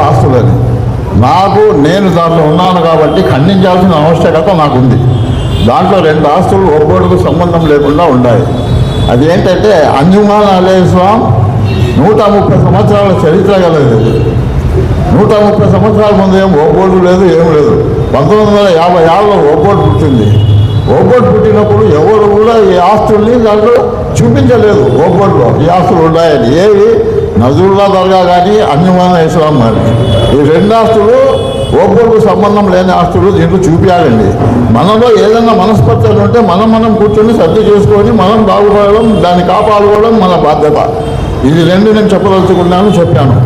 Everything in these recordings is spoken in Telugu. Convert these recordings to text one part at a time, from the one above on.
ఆస్తులని నాకు నేను దాంట్లో ఉన్నాను కాబట్టి ఖండించాల్సిన ఆవశ్యకత నాకు ఉంది దాంట్లో రెండు ఆస్తులు ఒక్కోటికి సంబంధం లేకుండా ఉన్నాయి. అదేంటంటే అంజుమాన్ అలే ఇస్లాం నూట ముప్పై సంవత్సరాల చరిత్ర కలదు నూట ముప్పై సంవత్సరాల ముందు ఏం ఓబోర్డు లేదు ఏం లేదు. పంతొమ్మిది వందల యాభై ఆరులో ఓబోర్డు పుట్టింది. ఓబోర్డు పుట్టినప్పుడు ఎవరు కూడా ఈ ఆస్తుల్ని దాంట్లో చూపించలేదు ఓబోర్డులో ఈ ఆస్తులు ఉన్నాయని. ఏవి? నజరుల్లా దర్గా కానీ అన్యమాన ఇస్లాం కానీ. ఈ రెండు ఆస్తులు ఓబోర్డుకు సంబంధం లేని ఆస్తులు దీంట్లో చూపించాలండి. మనలో ఏదైనా మనస్పర్ధలు ఉంటే మనం మనం కూర్చొని సర్ది చేసుకొని మనం బాగుపడడం దాన్ని కాపాడుకోవడం మన బాధ్యత. ఇది రెండు నేను చెప్పదలుచుకున్నాను చెప్పాను.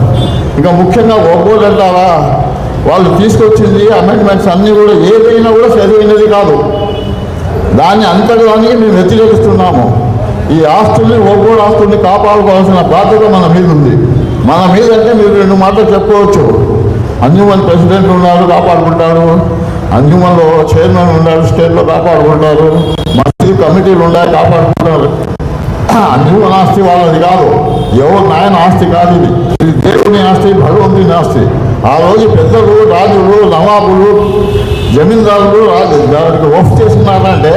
ఇంకా ముఖ్యంగా ఒక్కోళ్ళు అంటారా? వాళ్ళు తీసుకొచ్చింది అమెండ్మెంట్స్ అన్నీ కూడా ఏదైనా కూడా సరైనది కాదు. దాన్ని అంతగాని మేము వ్యతిరేకిస్తున్నాము. ఈ ఆస్తుల్ని ఒక్కోడు ఆస్తుల్ని కాపాడుకోవాల్సిన బాధ్యత మన మీద ఉంది. మన మీద అంటే మీరు రెండు మాటలు చెప్పుకోవచ్చు. అంజుమన్ ప్రెసిడెంట్ ఉన్నారు కాపాడుకుంటారు అంజుమన్లో చైర్మన్ ఉన్నారు స్టేట్లో కాపాడుకుంటారు. మసీదు కమిటీలు ఉన్నాయి కాపాడుకుంటారు. అంజుమన్ ఆస్తి వాళ్ళది కాదు. ఎవరు నాయన ఆస్తి కాదు ఇది. ఇది దేవుని ఆస్తి భగవంతుని ఆస్తి. ఆ రోజు పెద్దలు రాజులు నవాబులు జమీందారులు రాజు దానికి వఫ్ చేస్తున్నారంటే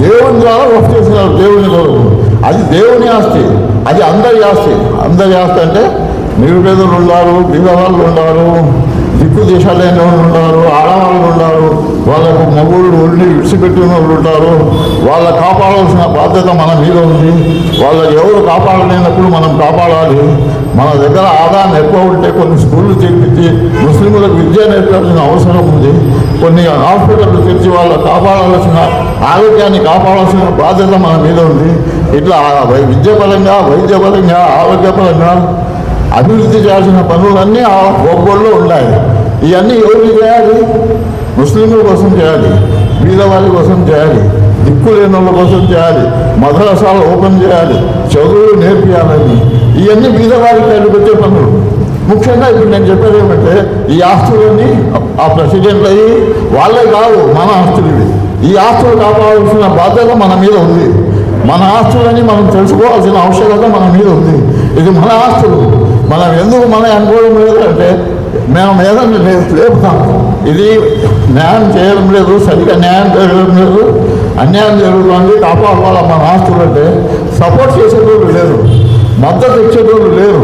దేవుని ద్వారా వఫ్ చేస్తున్నారు దేవుని కొరకు. అది దేవుని ఆస్తి. అది అందరి ఆస్తి. అందరి ఆస్తి అంటే నిరుపేదలు ఉన్నారు బీదవాళ్ళు ఉన్నారు దిక్కు దేశాలైన వాళ్ళు ఉన్నారు ఆడవాళ్ళు ఉన్నారు వాళ్ళకు మగుళ్ళు ఉండి విడిచిపెట్టిన వాళ్ళు ఉంటారు. వాళ్ళ కాపాడాల్సిన బాధ్యత మన మీద ఉంది. వాళ్ళకి ఎవరు కాపాడలేనప్పుడు మనం కాపాడాలి. మన దగ్గర ఆదాయం ఎక్కువ ఉంటే కొన్ని స్కూళ్ళు తెప్పించి ముస్లింలకు విద్య నేర్పాల్సిన అవసరం ఉంది. కొన్ని హాస్పిటల్ తెచ్చి వాళ్ళ కాపాడాల్సిన ఆరోగ్యాన్ని కాపాడాల్సిన బాధ్యత మన మీద ఉంది. ఇట్లా వై- విద్యాపరంగా వైద్యపరంగా ఆరోగ్యపరంగా అభివృద్ధి చేయాల్సిన పనులన్నీ ఆ ఒక్కోళ్ళు ఉన్నాయి. ఇవన్నీ ఎవరు చేయాలి? ముస్లింల కోసం చేయాలి. బీదవాళ్ళ కోసం చేయాలి. దిక్కు లేని వాళ్ళ కోసం చేయాలి. మదరసాలు ఓపెన్ చేయాలి. చదువులు నేర్పియాలని ఇవన్నీ బీదవాళ్ళకి వెళ్ళిపెట్టే పనులు ముఖ్యంగా ఇప్పుడు నేను చెప్పేది ఏమంటే ఈ ఆస్తులన్నీ ఆ ప్రెసిడెంట్లు అయ్యి వాళ్ళే కావు మన ఆస్తులు ఇవి ఈ ఆస్తులు కాపాడాల్సిన బాధ్యత మన మీద ఉంది. మన ఆస్తులని మనం తెలుసుకోవాల్సిన ఆవశ్యకత మన మీద ఉంది. ఇది మన ఆస్తులు. మనం ఎందుకు మన అనుకోవడం లేదు అంటే మేము ఏదైనా లేపుతాం. ఇది న్యాయం చేయడం లేదు సరిగ్గా న్యాయం చేయడం లేదు. అన్యాయం జరుగుతుంది కాపాడుకోవాలి మన ఆస్తులు అంటే సపోర్ట్ చేసేటోళ్ళు లేదు మద్దతు ఇచ్చేటోళ్ళు లేరు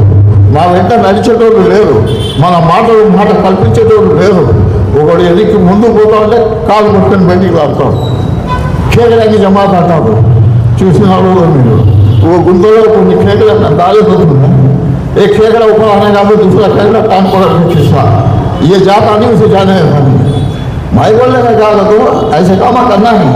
మా వెంట నడిచేటోళ్ళు లేరు మన మాటలు మాట కల్పించేటోళ్ళు లేరు ఒకడు ఎదికి ముందు పోతా ఉంటే కాలు పట్టుకొని బయటికి లాగుతాం కేకడానికి జమాత అంటారు చూసిన వాళ్ళు మీరు वो गुंदों को खेकड़ा डाले तो तुमने एक खेकड़ा ऊपर आने का तो दूसरा खेकड़ा कान पकड़ के खिंचवा ये जाता नहीं उसे जाने देता नहीं भाई बोलने का क्या तो ऐसे काम करना है